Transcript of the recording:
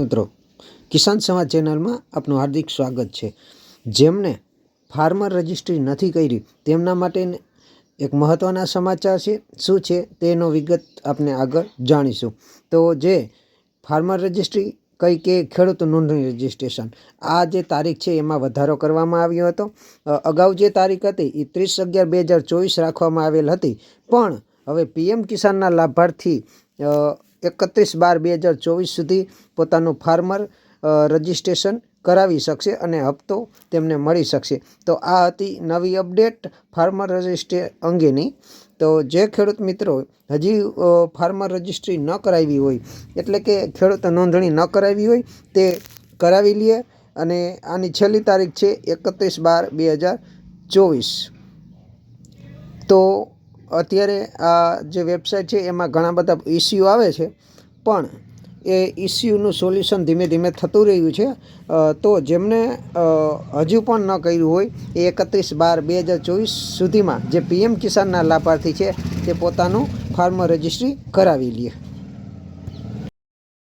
મિત્રો, કિસાન સમાજ ચેનલમાં આપનું હાર્દિક સ્વાગત છે. જેમને ફાર્મર રજિસ્ટ્રી નથી કરી, તેમના માટે એક મહત્ત્વના સમાચાર છે. શું છે તેનો વિગત આપણે આગળ જાણીશું. તો જે ફાર્મર રજિસ્ટ્રી કઈ કે ખેડૂત નોંધણી રજિસ્ટ્રેશન, આ જે તારીખ છે એમાં વધારો કરવામાં આવ્યો હતો. અગાઉ જે તારીખ હતી એ ત્રીસ અગિયાર બે હજાર ચોવીસ રાખવામાં આવેલ હતી. પણ હવે પીએમ કિસાનના લાભાર્થી એકત્રીસ બાર બે હજાર ચોવીસ સુધી પોતાનું ફાર્મર રજિસ્ટ્રેશન કરાવી શકશે અને હપ્તો તેમને મળી શકશે. તો આ હતી નવી અપડેટ ફાર્મર રજિસ્ટ્રે અંગેની. તો જે ખેડૂત મિત્રો હજી ફાર્મર રજિસ્ટ્રી ન કરાવી હોય, એટલે કે ખેડૂત નોંધણી ન કરાવી હોય, તે કરાવી લે અને આની છેલ્લી તારીખ છે એકત્રીસ બાર બે હજાર ચોવીસ. તો અત્યારે આ જે વેબસાઇટ છે, એમાં ઘણા બધા ઇસ્યુ આવે છે, પણ એ ઇસ્યુનું સોલ્યુશન ધીમે ધીમે થતું રહ્યું છે. તો જેમને હજુ પણ ન કર્યું હોય, એ એકત્રીસ બાર બે હજાર ચોવીસ સુધીમાં જે પીએમ કિસાનના લાભાર્થી છે, તે પોતાનું ફાર્મ રજિસ્ટ્રી કરાવી લે.